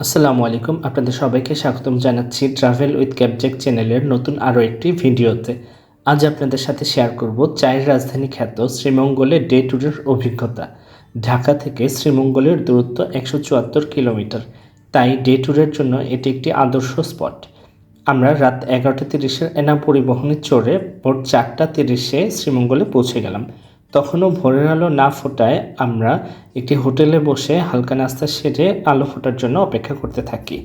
আসসালামু আলাইকুম, আপনাদের সবাইকে স্বাগতম জানাচ্ছি ট্রাভেল উইথ ক্যাবজেক চ্যানেলের নতুন আরও একটি ভিডিওতে। আজ আপনাদের সাথে শেয়ার করব চায়ের রাজধানী খ্যাত শ্রীমঙ্গলের ডে ট্যুরের অভিজ্ঞতা। ঢাকা থেকে শ্রীমঙ্গলের দূরত্ব একশো চুয়াত্তর কিলোমিটার। তাই ডে ট্যুরের জন্য এটি একটি আদর্শ স্পট আমরা রাত এগারোটা তিরিশের এনাম পরিবহনে চড়ে ভোর চারটা তিরিশে শ্রীমঙ্গলে পৌঁছে গেলাম। তখনও ভোরের আলো না ফোটায় আমরা একটি হোটেলে বসে হালকা নাস্তা সেরে আলো ফোটার জন্য অপেক্ষা করতে থাকি।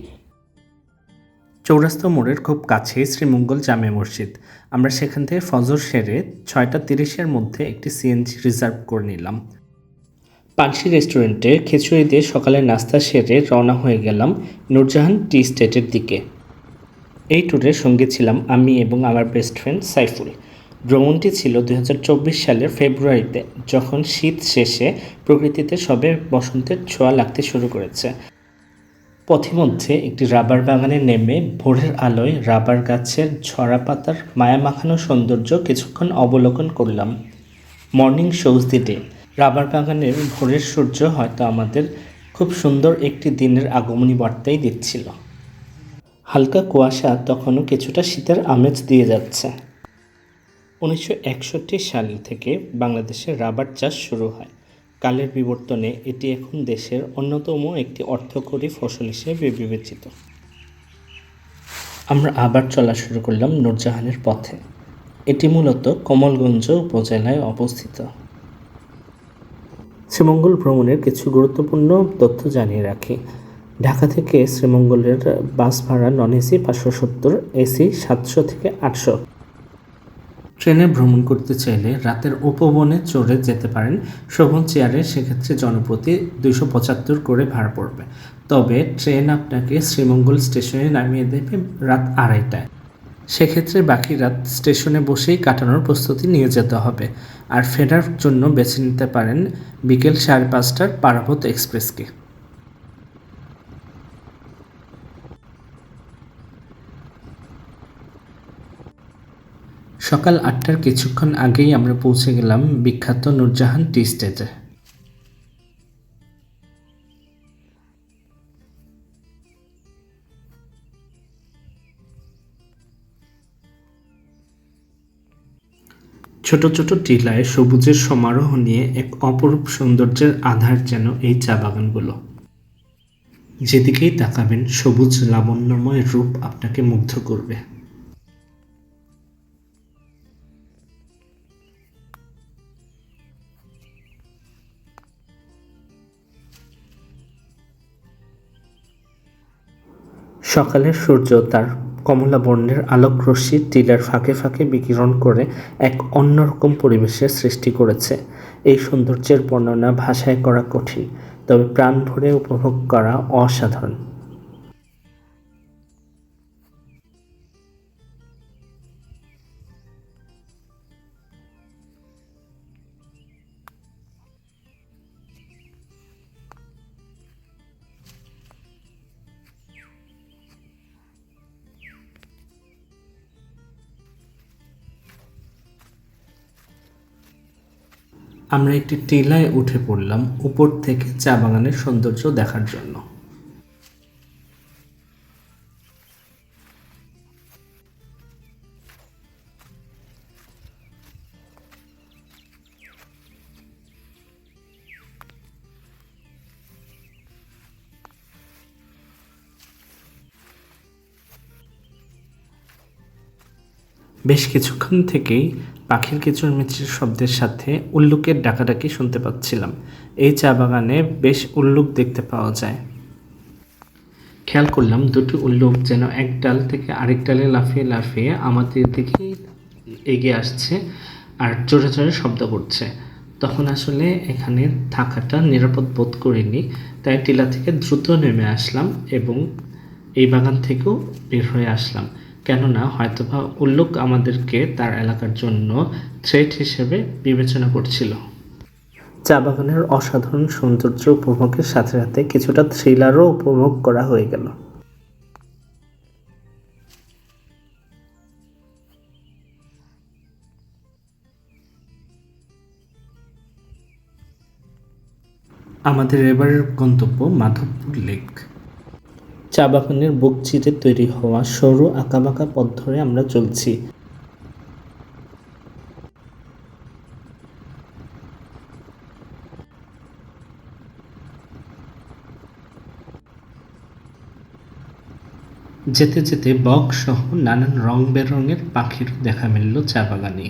চৌরাস্তা মোড়ের খুব কাছেই শ্রীমঙ্গল জামে মসজিদ। আমরা সেখান থেকে ফজর সেরে ছয়টা তিরিশের মধ্যে একটি সিএনজি রিজার্ভ করে নিলাম। পানসি রেস্টুরেন্টে খিচুড়ি দিয়ে সকালে নাস্তা সেরে রওনা হয়ে গেলাম নূরজাহান টি স্টেটের দিকে। এই ট্যুরের সঙ্গে ছিলাম আমি এবং আমার বেস্ট ফ্রেন্ড সাইফুল। ভ্রমণটি ছিল দু হাজার চব্বিশ সালের ফেব্রুয়ারিতে, যখন শীত শেষে প্রকৃতিতে সবে বসন্তের ছোঁয়া লাগতে শুরু করেছে। পথিমধ্যে একটি রাবার বাগানে নেমে ভোরের আলোয় রাবার গাছের ঝরা পাতার মায়া মাখানো সৌন্দর্য কিছুক্ষণ অবলোকন করলাম। Morning shows the day. Rubber বাগানের ভোরের সূর্য হয়তো আমাদের খুব সুন্দর একটি দিনের আগমনী বার্তাই দিচ্ছিল। হালকা কুয়াশা তখনও কিছুটা শীতের আমেজ দিয়ে যাচ্ছে। উনিশশো একষট্টি সাল থেকে বাংলাদেশে রাবার চাষ শুরু হয়। কালের বিবর্তনে এটি এখন দেশের অন্যতম একটি অর্থকরী ফসল হিসেবে বিবেচিত। আমরা আবার চলা শুরু করলাম নূরজাহানের পথে। এটি মূলত কমলগঞ্জ উপজেলায় অবস্থিত। শ্রীমঙ্গল ভ্রমণের কিছু গুরুত্বপূর্ণ তথ্য জানিয়ে রাখি। ঢাকা থেকে শ্রীমঙ্গলের বাস ভাড়া নন এসি পাঁচশো সত্তর, এসি সাতশো থেকে আটশো। ট্রেনে ভ্রমণ করতে চাইলে রাতের উপবনে চড়ে যেতে পারেন। শোভন চেয়ারে সেক্ষেত্রে জনপ্রতি দুইশো পঁচাত্তর করে ভাড়া পড়বে। তবে ট্রেন আপনাকে শ্রীমঙ্গল স্টেশনে নামিয়ে দেবে রাত আড়াইটায়। সেক্ষেত্রে বাকি রাত স্টেশনে বসেই কাটানোর প্রস্তুতি নিয়ে যেতে হবে। আর ফেরার জন্য বেছে নিতে পারেন বিকেল সাড়ে পাঁচটার পারাভূত এক্সপ্রেসকে। সকাল আটটার কিছুক্ষণ আগেই আমরা পৌঁছে গেলাম বিখ্যাত নূরজাহান টি স্টেটে। ছোট ছোট টিলায় সবুজের সমারোহ নিয়ে এক অপরূপ সৌন্দর্যের আধার যেন এই চা বাগানগুলো। যেদিকেই তাকাবেন, সবুজ লাবণ্যময় রূপ আপনাকে মুগ্ধ করবে। সকালের সূর্য তার কমলা বর্ণের আলোক রশ্মি টিলার ফাঁকে ফাঁকে বিকিরণ করে এক অন্যরকম পরিবেশের সৃষ্টি করেছে। এই সৌন্দর্যের বর্ণনা ভাষায় করা কঠিন, তবে প্রাণ ভরে উপভোগ করা অসাধারণ। আমরা একটি টিলায় উঠে পড়লাম উপর থেকে চা বাগানের সৌন্দর্য দেখার জন্য। বেশ কিছুক্ষণ থেকেই পাখির কিচিরমিচির শব্দের সাথে উল্লুকের ডাকাডাকি শুনতে পাচ্ছিলাম। এই চা বাগানে বেশ উল্লুক দেখতে পাওয়া যায়। খেয়াল করলাম দুটি উল্লুক যেন এক ডাল থেকে আরেক ডালে লাফিয়ে লাফিয়ে আমাদের দিকেই এগিয়ে আসছে আর জোরে জোরে শব্দ করছে। তখন আসলে এখানে থাকাটা নিরাপদ বোধ করিনি, তাই টিলা থেকে দ্রুত নেমে আসলাম এবং এই বাগান থেকেও বের হয়ে আসলাম। কেননা হয়তোবা উল্লুক আমাদেরকে তার এলাকার জন্য থ্রেট হিসেবে বিবেচনা করছিল। চা বাগানের অসাধারণ সৌন্দর্য উপভোগের সাথে সাথে কিছুটা থ্রিলারও উপভোগ করা হয়ে গেল। আমাদের এবারের গন্তব্য মাধবপুর লেক। চা বাগানের বুক চিরে তৈরি হওয়া সরু আঁকাবাঁকা পথ ধরে আমরা চলছি। যেতে যেতে বক সহ নানান রং বেরঙের পাখির দেখা মিলল চা বাগানে।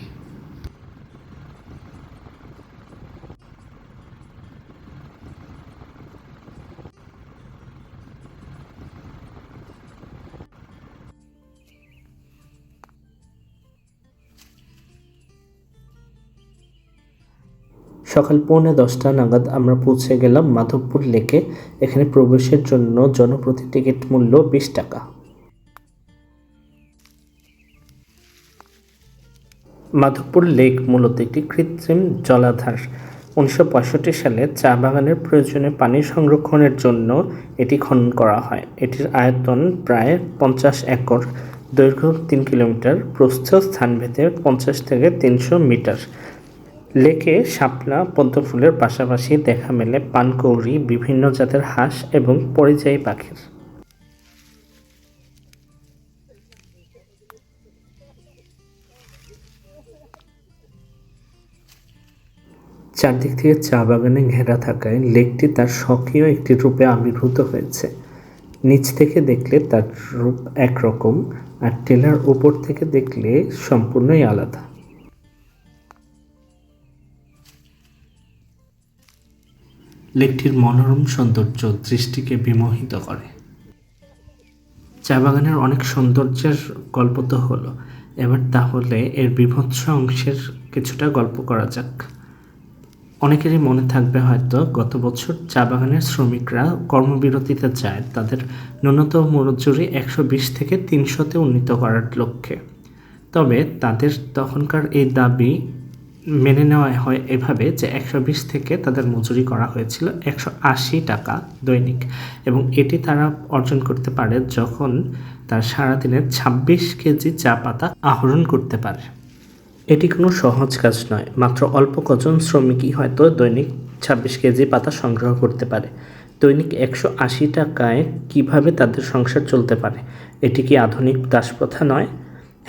সকাল পৌনে দশটা নাগাদ আমরা পৌঁছে গেলাম মাধবপুর লেকে। এখানে প্রবেশের জন্য জনপ্রতি টিকিট মূল্য বিশ টাকা। মাধবপুর লেক মূলত একটি কৃত্রিম জলাধার। উনিশশো পঁয়ষট্টি সালে চা বাগানের প্রয়োজনে পানি সংরক্ষণের জন্য এটি খনন করা হয়। এটির আয়তন প্রায় পঞ্চাশ একর। দৈর্ঘ্য তিন কিলোমিটার। প্রস্থ স্থানভেদে পঞ্চাশ থেকে তিনশো মিটার। লেকে শাপলা পদ্ম ফুলের পাশাপাশি দেখা মেলে পানকৌড়ি, বিভিন্ন জাতের হাঁস এবং পরিযায়ী পাখির। চারদিক থেকে চা বাগানে ঘেরা থাকায় লেকটি তার স্বকীয় একটি রূপে আবির্ভূত হয়েছে। নিচ থেকে দেখলে তার রূপ একরকম, আর টেলার উপর থেকে দেখলে সম্পূর্ণই আলাদা। লেকটির মনোরম সৌন্দর্য দৃষ্টিকে বিমোহিত করে। চা বাগানের অনেক সৌন্দর্যের গল্প তো হলো। এবার তাহলে এর বিভৎস অংশের কিছুটা গল্প করা যাক। অনেকেরই মনে থাকবে হয়তো গত বছর চা বাগানের শ্রমিকরা কর্মবিরতিতে যায় তাদের ন্যূনতম মজুরি একশো বিশ থেকে তিনশোতে উন্নীত করার লক্ষ্যে। তবে তাদের তখনকার এই দাবি মেনে নেওয়া হয় এভাবে যে একশো বিশ থেকে তাদের মজুরি করা হয়েছিল একশো আশি টাকা দৈনিক। এবং এটি তারা অর্জন করতে পারে যখন তার সারাদিনে ছাব্বিশ কেজি চা পাতা আহরণ করতে পারে। এটি কোনো সহজ কাজ নয়, মাত্র অল্প কজন শ্রমিকই হয়তো দৈনিক ছাব্বিশ কেজি পাতা সংগ্রহ করতে পারে। দৈনিক একশো আশি টাকায় কীভাবে তাদের সংসার চলতে পারে? এটি কি আধুনিক দাসপ্রথা নয়?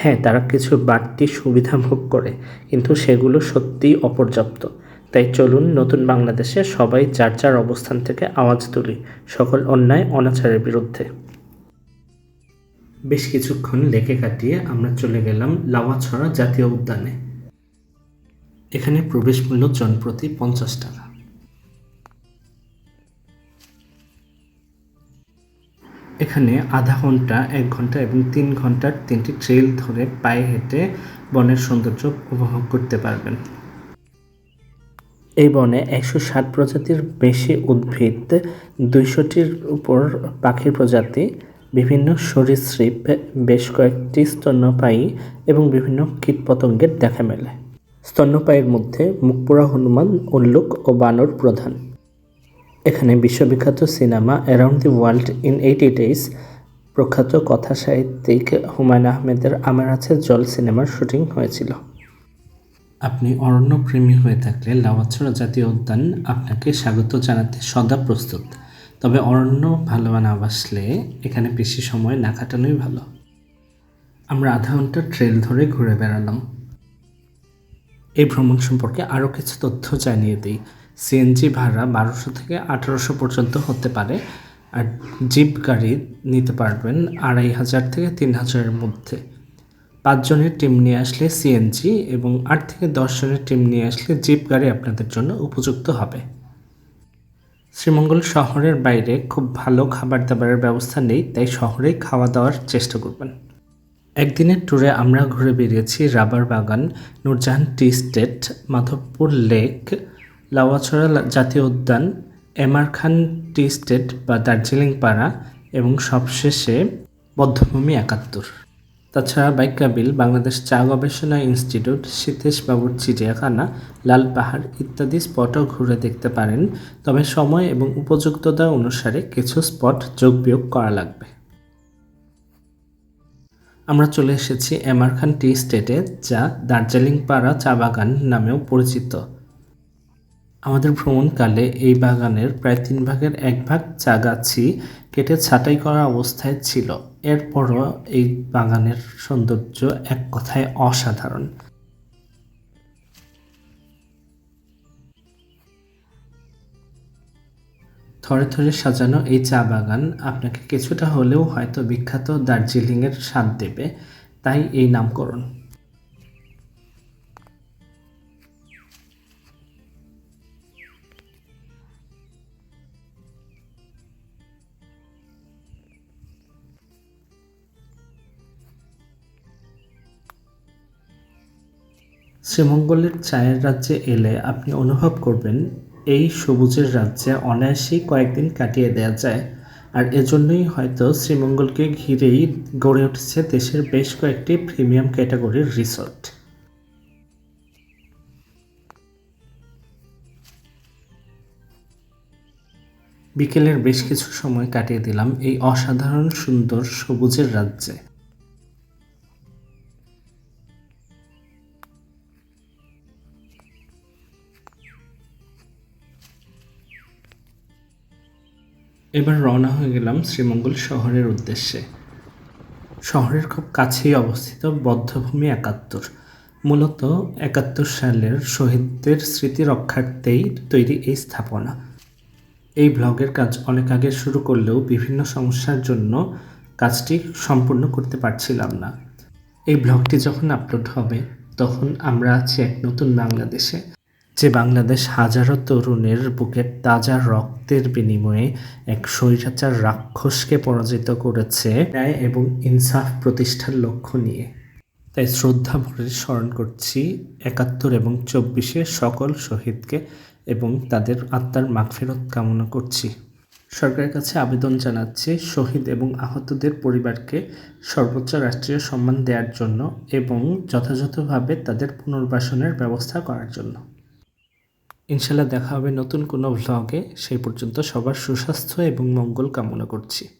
হ্যাঁ তারা কিছু বাড়তি সুবিধা ভোগ করে, কিন্তু সেগুলো সত্যিই অপর্যাপ্ত। তাই চলুন নতুন বাংলাদেশে সবাই যার যার অবস্থান থেকে আওয়াজ তুলি, সকল অন্যায় অনাচারের বিরুদ্ধে। বেশ কিছুক্ষণ লেকে কাটিয়ে আমরা চলে গেলাম লাওয়াছড়া জাতীয় উদ্যানে। এখানে প্রবেশ মূল্য জনপ্রতি পঞ্চাশ টাকা। এখানে আধা ঘণ্টা, এক ঘণ্টা এবং তিন ঘণ্টার তিনটি ট্রেল ধরে পায়ে হেঁটে বনের সৌন্দর্য উপভোগ করতে পারবেন। এই বনে একশো ষাট প্রজাতির বেশি উদ্ভিদ, দুইশোটির উপর পাখির প্রজাতি, বিভিন্ন সরীসৃপ, বেশ কয়েকটি স্তন্যপায়ী এবং বিভিন্ন কীটপতঙ্গের দেখা মেলে। স্তন্যপায়ীর মধ্যে মুখপোড়া হনুমান, উল্লুক ও বানর প্রধান। এখানে বিশ্ববিখ্যাত cinema Around the World in Eighty Days প্রখ্যাত কথা সাহিত্যিক হুমায়ুন আহমেদের আমার আছে জল সিনেমার শুটিং হয়েছিল। আপনি অরণ্যপ্রেমী হয়ে থাকলে লাওয়াছড়া জাতীয় উদ্যান আপনাকে স্বাগত জানাতে সদা প্রস্তুত। তবে অরণ্য ভালো না বাসলে এখানে বেশি সময় না কাটানোই ভালো। আমরা আধা ঘণ্টা ট্রেল ধরে ঘুরে বেড়ালাম। এই ভ্রমণ সম্পর্কে আরও কিছু তথ্য জানিয়ে দিই। সিএনজি ভাড়া বারোশো থেকে আঠারোশো পর্যন্ত হতে পারে, আর জিপ গাড়ি নিতে পারবেন আড়াই হাজার থেকে তিন হাজারের মধ্যে। পাঁচজনের টিম নিয়ে আসলে সিএনজি এবং আট থেকে দশ জনের টিম নিয়ে আসলে জিপ গাড়ি আপনাদের জন্য উপযুক্ত হবে। শ্রীমঙ্গল শহরের বাইরে খুব ভালো খাবার দাবারের ব্যবস্থা নেই, তাই শহরেই খাওয়া দাওয়ার চেষ্টা করবেন। একদিনের ট্যুরে আমরা ঘুরে বেরিয়েছি রাবার বাগান, Nurjahan tea estate, Madhabpur lake Lawachara জাতীয় উদ্যান এমআর খান টি স্টেট বা দার্জিলিং পাড়া এবং সবশেষে বদ্ধভূমি একাত্তর। তাছাড়া বাইকাবিল, বাংলাদেশ চা গবেষণা ইনস্টিটিউট সীতেশ বাবুর চিড়িয়াখানা, লাল পাহাড় ইত্যাদি স্পটও ঘুরে দেখতে পারেন, তবে সময় এবং উপযুক্ততা অনুসারে কিছু স্পট যোগ বিয়োগ করা লাগবে। আমরা চলে এসেছি এমারখান টি স্টেটে, যা দার্জিলিং পাড়া চা বাগান নামেও পরিচিত। আমাদের ভ্রমণকালে এই বাগানের প্রায় তিন ভাগের এক ভাগ চা গাছই কেটে ছাঁটাই করা অবস্থায় ছিল। এরপরও এই বাগানের সৌন্দর্য এক কথায় অসাধারণ। থরে থরে সাজানো এই চা বাগান আপনাকে কিছুটা হলেও হয়তো বিখ্যাত দার্জিলিংয়ের স্বাদ দেবে। তাই এই নামকরণ। শ্রীমঙ্গলের চায়ের রাজ্যে এলে আপনি অনুভব করবেন, এই সবুজের রাজ্যে অনায়াসেই কয়েকদিন কাটিয়ে দেওয়া যায়। আর এজন্যই হয়তো শ্রীমঙ্গলকে ঘিরেই গড়ে উঠেছে দেশের বেশ কয়েকটি প্রিমিয়াম ক্যাটাগরির রিসোর্ট। বিকেলের বেশ কিছু সময় কাটিয়ে দিলাম এই অসাধারণ সুন্দর সবুজের রাজ্যে। এবার রওনা হয়ে গেলাম শ্রীমঙ্গল শহরের উদ্দেশ্যে। শহরের খুব কাছেই অবস্থিত বদ্ধভূমি একাত্তর। মূলত একাত্তর সালের শহীদদের স্মৃতি রক্ষার্থেই তৈরি এই স্থাপনা। এই ব্লগের কাজ অনেক আগে শুরু করলেও বিভিন্ন সমস্যার জন্য কাজটি সম্পূর্ণ করতে পারছিলাম না। এই ব্লগটি যখন আপলোড হবে, তখন আমরা আছি এক নতুন বাংলাদেশে। যে বাংলাদেশ হাজারো তরুণের বুকের তাজা রক্তের বিনিময়ে এক স্বৈরাচার রাক্ষসকে পরাজিত করেছে ন্যায় এবং ইনসাফ প্রতিষ্ঠার লক্ষ্য নিয়ে। তাই শ্রদ্ধা ভরে স্মরণ করছি একাত্তর এবং চব্বিশে সকল শহীদকে এবং তাদের আত্মার মাগফেরত কামনা করছি। সরকারের কাছে আবেদন জানাচ্ছি শহীদ এবং আহতদের পরিবারকে সর্বোচ্চ রাষ্ট্রীয় সম্মান দেওয়ার জন্য এবং যথাযথভাবে তাদের পুনর্বাসনের ব্যবস্থা করার জন্য। ইনশাল্লাহ দেখা হবে নতুন কোনো ভ্লগে সেই পর্যন্ত সবার সুস্বাস্থ্য এবং মঙ্গল কামনা করছি।